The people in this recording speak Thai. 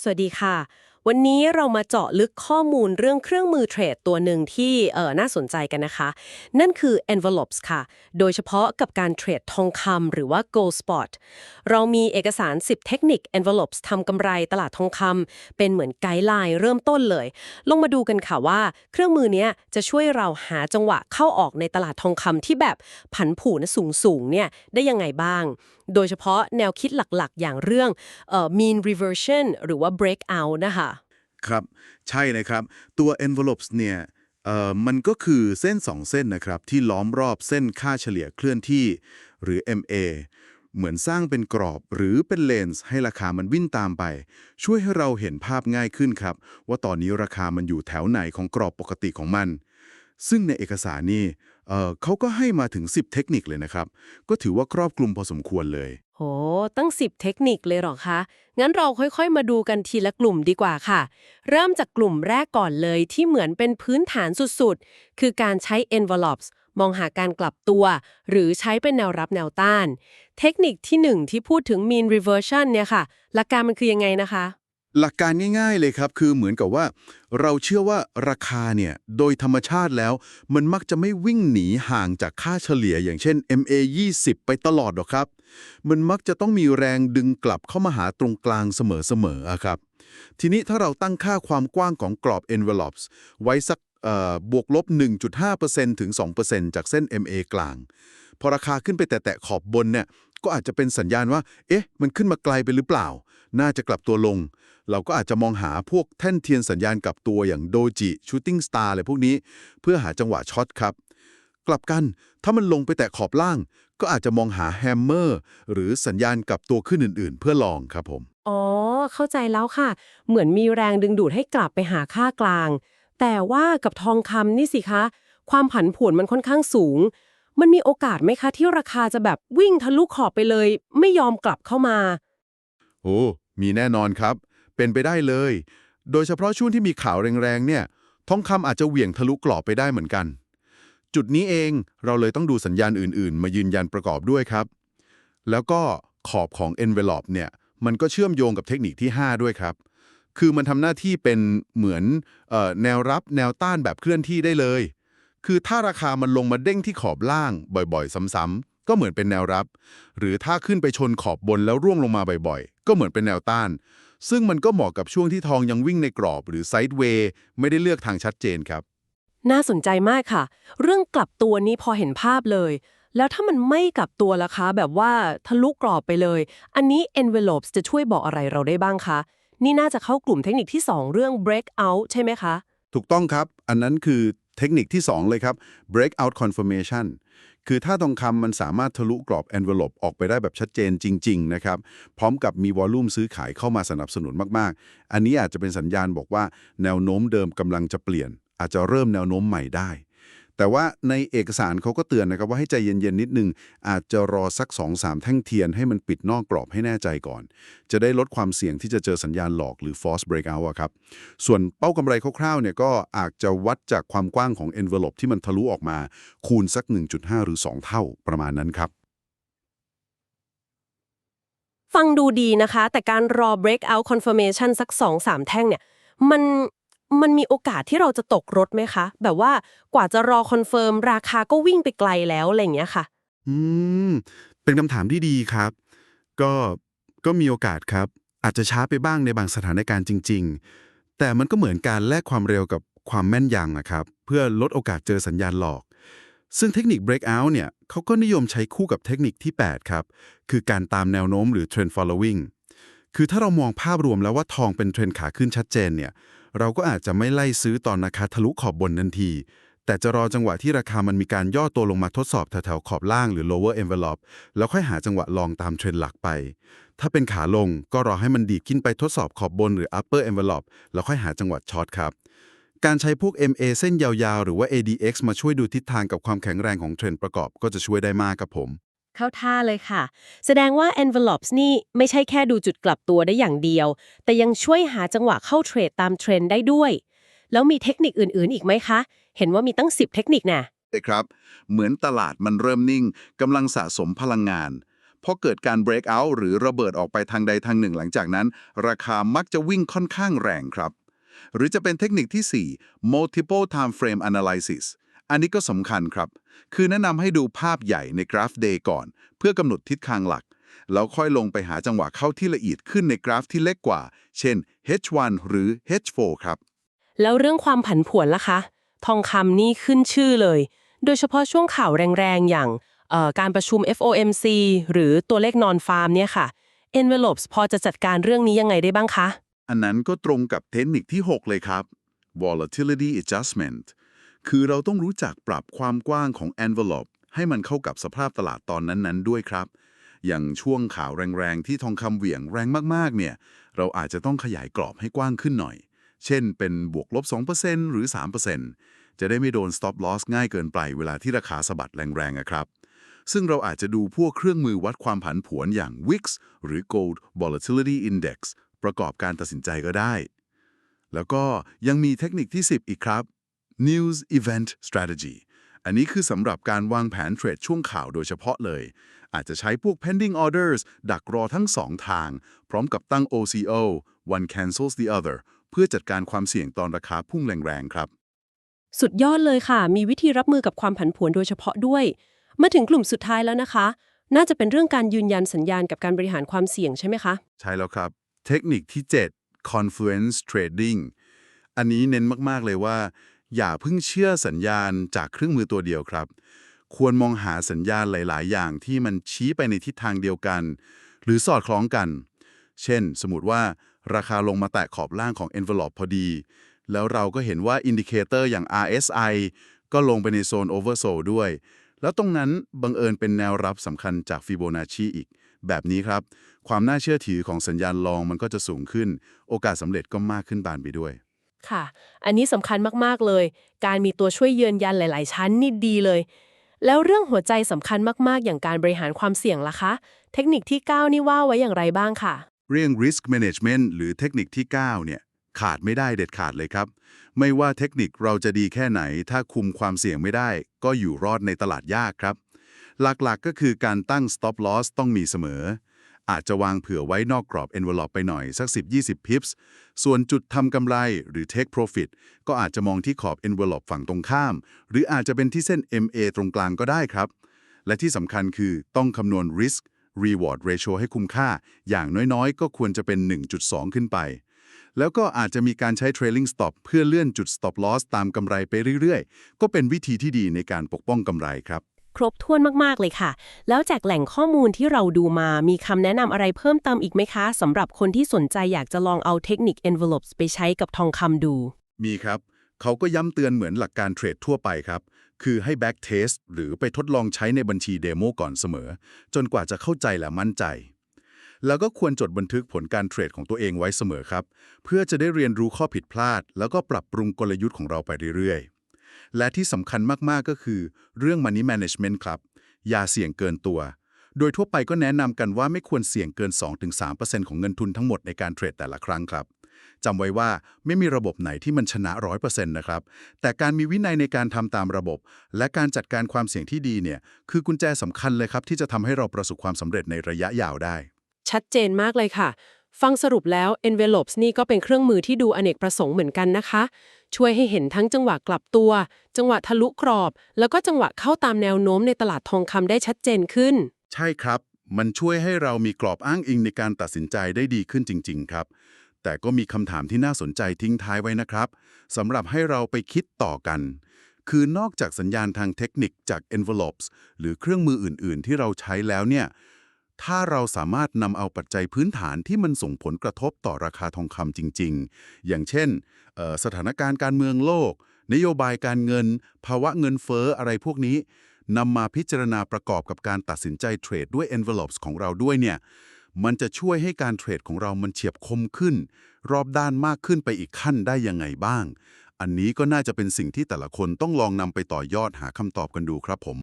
สวัสดีค่ะ วันนี้เรามาเจาะลึกข้อมูลเรื่องเครื่องมือเทรดตัวหนึ่งที่เออน่าสนใจกันนะคะ นั่นคือ envelopes ค่ะ โดยเฉพาะกับการเทรดทองคำหรือว่า gold spot เรามีเอกสาร 10 เทคนิค envelopes ทำกำไรตลาดทองคำเป็นเหมือนไกด์ไลน์เริ่มต้นเลย ลงมาดูกันค่ะว่า เครื่องมือเนี้ยจะช่วยเราหาจังหวะเข้าออกในตลาดทองคำที่แบบผันผวนสูงสูงๆเนี่ยได้ยังไงบ้าง โดยเฉพาะแนวคิดหลักๆ อย่างเรื่องเออ mean reversion หรือว่า breakout นะคะ ครับใช่นะครับตัว envelopes เนี่ยเอ่อมันก็คือเส้น 2 เส้นนะครับ ที่ล้อมรอบเส้นค่าเฉลี่ยเคลื่อนที่ หรือ MA เหมือนสร้างเป็นกรอบหรือเป็นเลนส์ให้ราคามันวิ่งตามไป ช่วยให้เราเห็นภาพง่ายขึ้นครับ ว่าตอนนี้ราคามันอยู่แถวไหนของกรอบปกติของมัน ซึ่งในเอกสารนี่ เเขาก็ให้มาถึง 10 เทคนิคเลยนะครับ ก็ถือว่าครอบคลุมพอสมควรเลย โห ตั้ง 10 เทคนิคเลยหรอคะ งั้นเราค่อยๆ มาดูกันทีละกลุ่มดีกว่าค่ะ เริ่มจากกลุ่มแรกก่อนเลยที่เหมือนเป็นพื้นฐานสุดๆ คือการใช้ envelopes มองหาการกลับตัว หรือใช้เป็นแนวรับแนวต้าน เทคนิคที่ 1 ที่พูดถึง mean reversion เนี่ยค่ะ หลักการมันคือยังไงนะคะ หลักการง่ายๆเลยครับ คือเหมือนกับว่า เราเชื่อว่าราคาเนี่ย โดยธรรมชาติแล้ว มันมักจะไม่วิ่งหนีห่างจากค่าเฉลี่ยอย่างเช่น MA 20ไปตลอดหรอกครับ มันมักจะต้องมีแรงดึงกลับเข้ามาหาตรงกลางเสมอๆครับ ทีนี้ถ้าเราตั้งค่าความกว้างของกรอบ envelopes ไว้สักเอ่อบวกลบ 1.5%ถึง 2%จากเส้น MA กลาง พอราคาขึ้นไปแตะขอบบนเนี่ยก็อาจจะเป็นสัญญาณว่า เอ๊ะ มันขึ้นมาไกลไปหรือเปล่า น่าจะกลับตัวลง เราก็อาจจะมองหาพวกแท่นเทียนสัญญาณกลับตัวอย่างโดจิชูตติ้งสตาร์อะไรพวกนี้ เพื่อหาจังหวะช็อตครับ กลับกันถ้ามันลงไปแตะขอบล่าง ก็อาจจะมองหาแฮมเมอร์หรือสัญญาณกลับตัวขึ้นอื่น ๆ เพื่อลองครับผม อ๋อ เข้าใจแล้วค่ะ เหมือนมีแรงดึงดูดให้กลับไปหาค่ากลาง แต่ว่ากับทองคำนี่สิคะ ความผันผวนมันค่อนข้างสูง มันมีโอกาสไหมคะ ที่ราคาจะแบบวิ่งทะลุขอบไปเลย ไม่ยอมกลับเข้ามา โอ้ มีแน่นอนครับ เป็นไปได้เลย โดยเฉพาะช่วงที่มีข่าวแรงๆเนี่ย ทองคำอาจจะเหวี่ยงทะลุกรอบไปได้เหมือนกัน จุดนี้เองเราเลยต้องดูสัญญาณอื่นๆ มายืนยันประกอบด้วยครับ แล้วก็ขอบของ envelope เนี่ย มันก็เชื่อมโยงกับเทคนิคที่ 5 ด้วยครับ คือมันทำหน้าที่เป็นเหมือนออแนวรับแนวต้านแบบเคลื่อนที่ได้เลย คือถ้าราคามันลงมาเด้งที่ขอบล่างบ่อยๆ ซ้ำๆ ก็เหมือนเป็นแนวรับ หรือถ้าขึ้นไปชนขอบบนแล้วร่วงลงมาบ่อยๆ ก็เหมือนเป็นแนวต้าน ซึ่งมันก็เหมาะกับช่วงที่ทองยังวิ่งในกรอบหรือไซด์เวย์ไม่ได้เลือกทางชัดเจนครับ น่าสนใจมากค่ะ เรื่องกลับตัวนี้พอเห็นภาพเลย แล้วถ้ามันไม่กลับตัวล่ะคะ แบบว่าทะลุกรอบไปเลย อันนี้ envelopes จะช่วยบอกอะไรเราได้บ้างคะ นี่น่าจะเข้ากลุ่มเทคนิคที่ 2 เรื่อง breakout ใช่ไหมคะ ถูกต้องครับ อันนั้นคือ เทคนิคที่ 2 เลยครับ breakout confirmation คือถ้าทองคำมันสามารถทะลุกรอบ envelope ออกไปได้แบบชัดเจนจริง ๆ นะครับ พร้อมกับมีวอลลุ่มซื้อขายเข้ามาสนับสนุนมากๆ อันนี้อาจจะเป็นสัญญาณบอกว่า แนวโน้มเดิมกำลังจะเปลี่ยน อาจจะเริ่มแนวโน้มใหม่ได้ แต่ว่าในเอกสารเขาก็เตือนนะครับว่าให้ใจเย็นๆนิดนึง อาจจะรอสัก 2-3แท่งเทียนให้มันปิดนอกกรอบให้แน่ใจก่อน จะได้ลดความเสี่ยงที่จะเจอสัญญาณหลอกหรือ false breakout ครับ ส่วนเป้ากำไรคร่าวๆเนี่ยก็อาจจะวัดจากความกว้างของ envelope ที่มันทะลุออกมา คูณสัก 1.5 หรือ 2 เท่าประมาณนั้นครับฟังดูดีนะคะ แต่การรอ breakout confirmation สัก 2-3 แท่งเนี่ย มัน มันมีโอกาสที่เราจะตกรถไหมคะ แบบว่ากว่าจะรอคอนเฟิร์มราคาก็วิ่งไปไกลแล้วอะไรอย่างเงี้ยค่ะ อืม เป็นคำถามที่ดีครับ ก็ก็มีโอกาสครับ อาจจะช้าไปบ้างในบางสถานการณ์จริง ๆ แต่มันก็เหมือนการแลกความเร็วกับความแม่นยำนะครับ เพื่อลดโอกาสเจอสัญญาณหลอก ซึ่งเทคนิค breakout เนี่ยเขาก็นิยมใช้คู่กับเทคนิคที่ 8 ครับ คือการตามแนวโน้มหรือ trend following คือถ้าเรามองภาพรวมแล้วว่าทองเป็นเทรนขาขึ้นชัดเจนเนี่ย เราก็อาจจะไม่ไล่ซื้อตอนราคาทะลุขอบบนทันที แต่จะรอจังหวะที่ราคามันมีการย่อตัวลงมาทดสอบแถวๆขอบล่างหรือ lower envelope แล้วค่อยหาจังหวะลองตามเทรนด์หลักไป ถ้าเป็นขาลงก็รอให้มันดีดขึ้นไปทดสอบขอบบนหรือ upper envelope แล้วค่อยหาจังหวะช็อตครับการใช้พวก MA เส้นยาวๆ หรือว่า ADX มาช่วยดูทิศทางกับความแข็งแรงของเทรนด์ประกอบก็จะช่วยได้มากครับผม เข้าท่าเลยค่ะ แสดงว่า envelopes นี่ไม่ใช่แค่ดูจุดกลับตัวได้อย่างเดียว แต่ยังช่วยหาจังหวะเข้าเทรดตามเทรนด์ได้ด้วย แล้วมีเทคนิคอื่นๆ อีกไหมคะ เห็นว่ามีตั้ง 10 เทคนิคน่ะเลยครับ เหมือนตลาดมันเริ่มนิ่งกำลังสะสมพลังงานพพอเกิดการ break out หรือระเบิดออกไปทางใดทางหนึ่งหลังจากนั้น ราคามักจะวิ่งค่อนข้างแรงครับ หรือจะเป็นเทคนิคที่ 4 multiple time frame analysis อันนี้ก็สำคัญครับ คือแนะนำให้ดูภาพใหญ่ในกราฟ day ก่อน เพื่อกำหนดทิศทางหลัก แล้วค่อยลงไปหาจังหวะเข้าที่ละเอียดขึ้นในกราฟที่เล็กกว่า เช่น H1 หรือ H4 ครับ แล้วเรื่องความผันผวนล่ะคะ ทองคำนี่ขึ้นชื่อเลย โดยเฉพาะช่วงข่าวแรงๆ อย่างเอ่อการประชุม FOMC หรือตัวเลขนอนฟาร์มเนี่ยค่ะ Envelopes พอจะจัดการเรื่องนี้ยังไงได้บ้างคะ อันนั้นก็ตรงกับเทคนิคที่ 6 เลยครับ volatility adjustment คือเราต้องรู้จักปรับความกว้างของ envelope ให้มันเข้ากับสภาพตลาดตอนนั้นๆ ด้วยครับ อย่างช่วงข่าวแรงๆ ที่ทองคำเหวี่ยงแรงมากๆ เนี่ย เราอาจจะต้องขยายกรอบให้กว้างขึ้นหน่อย เช่น เป็นบวกลบ 2%หรือ 3%จะได้ไม่โดน stop loss ง่ายเกินไปเวลาที่ราคาสะบัดแรงๆครับ ซึ่งเราอาจจะดูพวกเครื่องมือวัดความผันผวนอย่าง WIX หรือ Gold Volatility Index ประกอบการตัดสินใจก็ได้ แล้วก็ยังมีเทคนิคที่ 10 อีกครับ News Event Strategy อันนี้คือสำหรับการวางแผนเทรดช่วงข่าวโดยเฉพาะเลย อาจจะใช้พวก pending orders ดักรอทั้งสองทาง พร้อมกับตั้ง OCO one cancels the other เพื่อจัดการความเสี่ยงตอนราคาพุ่งแรงๆครับ สุดยอดเลยค่ะ มีวิธีรับมือกับความผันผวนโดยเฉพาะด้วย มาถึงกลุ่มสุดท้ายแล้วนะคะ น่าจะเป็นเรื่องการยืนยันสัญญาณกับการบริหารความเสี่ยงใช่ไหมคะ ใช่แล้วครับ เทคนิคที่ 7 confluence trading อันนี้เน้นมากๆเลยว่า อย่าเพิ่งเชื่อสัญญาณจากเครื่องมือตัวเดียวครับ ควรมองหาสัญญาณหลาย ๆ อย่างที่มันชี้ไปในทิศทางเดียวกัน หรือสอดคล้องกัน เช่น สมมติว่าราคาลงมาแตะขอบล่างของ envelope พอดี แล้วเราก็เห็นว่าอินดิเคเตอร์อย่าง RSI ก็ลงไปในโซน oversold ด้วย แล้วตรงนั้นบังเอิญเป็นแนวรับสำคัญจากฟิโบนัชชีอีก แบบนี้ครับ ความน่าเชื่อถือของสัญญาณลองมันก็จะสูงขึ้น โอกาสสำเร็จก็มากขึ้นบานไปด้วย ค่ะ อันนี้สำคัญมากๆเลย การมีตัวช่วยยืนยันหลาย ๆ ชั้นนี่ดีเลย แล้วเรื่องหัวใจสำคัญมากๆ อย่างการบริหารความเสี่ยงล่ะคะ เทคนิคที่ 9 นี่ว่าไว้อย่างไรบ้างค่ะ เรื่อง risk management หรือเทคนิคที่ 9 เนี่ยขาดไม่ได้เด็ดขาดเลยครับ ไม่ว่าเทคนิคเราจะดีแค่ไหน ถ้าคุมความเสี่ยงไม่ได้ ก็อยู่รอดในตลาดยากครับ หลักๆก็คือการตั้ง stop loss ต้องมีเสมอ อาจจะวางเผื่อไว้นอกกรอบ envelope ไปหน่อยสัก 10-20 pips ส่วนจุดทำกำไรหรือ take profit ก็อาจจะมองที่ขอบ envelope ฝั่งตรงข้าม หรืออาจจะเป็นที่เส้น MA ตรงกลางก็ได้ครับ และที่สำคัญคือต้องคำนวณ risk reward ratio ให้คุ้มค่า อย่างน้อยๆ ก็ควรจะเป็น 1.2 ขึ้นไป แล้วก็อาจจะมีการใช้ trailing stop เพื่อเลื่อนจุด stop loss ตามกำไรไปเรื่อยๆ ก็เป็นวิธีที่ดีในการปกป้องกำไรครับ ครบถ้วนมาก ๆ เลยค่ะ แล้วจากแหล่งข้อมูลที่เราดูมามีคำแนะนำอะไรเพิ่มเติมอีกไหมคะสำหรับคนที่สนใจอยากจะลองเอาเทคนิค envelopes ไปใช้กับทองคำดู มีครับ เขาก็ย้ำเตือนเหมือนหลักการเทรดทั่วไปครับ คือให้ back test หรือไปทดลองใช้ในบัญชีเดโมก่อนเสมอ จนกว่าจะเข้าใจและมั่นใจ แล้วก็ควรจดบันทึกผลการเทรดของตัวเองไว้เสมอครับ เพื่อจะได้เรียนรู้ข้อผิดพลาด แล้วก็ปรับปรุงกลยุทธ์ของเราไปเรื่อยๆ และที่สำคัญมาก ๆ ก็คือ เรื่อง money management ครับ อย่าเสี่ยงเกินตัว โดยทั่วไปก็แนะนำกันว่าไม่ควรเสี่ยงเกิน 2-3%ของเงินทุนทั้งหมดในการเทรดแต่ละครั้งครับจำไว้ว่าไม่มีระบบไหนที่มันชนะ 100%นะครับ แต่การมีวินัยในการทำตามระบบ และการจัดการความเสี่ยงที่ดีเนี่ยคือกุญแจสำคัญเลยครับที่จะทำให้เราประสบความสำเร็จในระยะยาวได้ ชัดเจนมากเลยค่ะ ฟังสรุปแล้ว envelopes นี่ก็เป็นเครื่องมือที่ดูอเนกประสงค์เหมือนกันนะคะ ช่วยให้เห็นทั้งจังหวะกลับตัว จังหวะทะลุกรอบ แล้วก็จังหวะเข้าตามแนวโน้มในตลาดทองคำได้ชัดเจนขึ้น ใช่ครับ มันช่วยให้เรามีกรอบอ้างอิงในการตัดสินใจได้ดีขึ้นจริง ๆ ครับ แต่ก็มีคำถามที่น่าสนใจทิ้งท้ายไว้นะครับสำหรับให้เราไปคิดต่อกัน คือนอกจากสัญญาณทางเทคนิคจาก envelopes หรือเครื่องมืออื่น ๆ ที่เราใช้แล้วเนี่ย ถ้าเราสามารถนำเอาปัจจัยพื้นฐานที่มันส่งผลกระทบต่อราคาทองคำจริง ๆ อย่างเช่น สถานการณ์การเมืองโลก นโยบายการเงิน ภาวะเงินเฟ้ออะไรพวกนี้นำมาพิจารณาประกอบกับการตัดสินใจเทรดด้วย envelopes ของเราด้วยเนี่ย มันจะช่วยให้การเทรดของเรามันเฉียบคมขึ้น รอบด้านมากขึ้นไปอีกขั้นได้ยังไงบ้าง อันนี้ก็น่าจะเป็นสิ่งที่แต่ละคนต้องลองนำไปต่อยอดหาคำตอบกันดูครับผม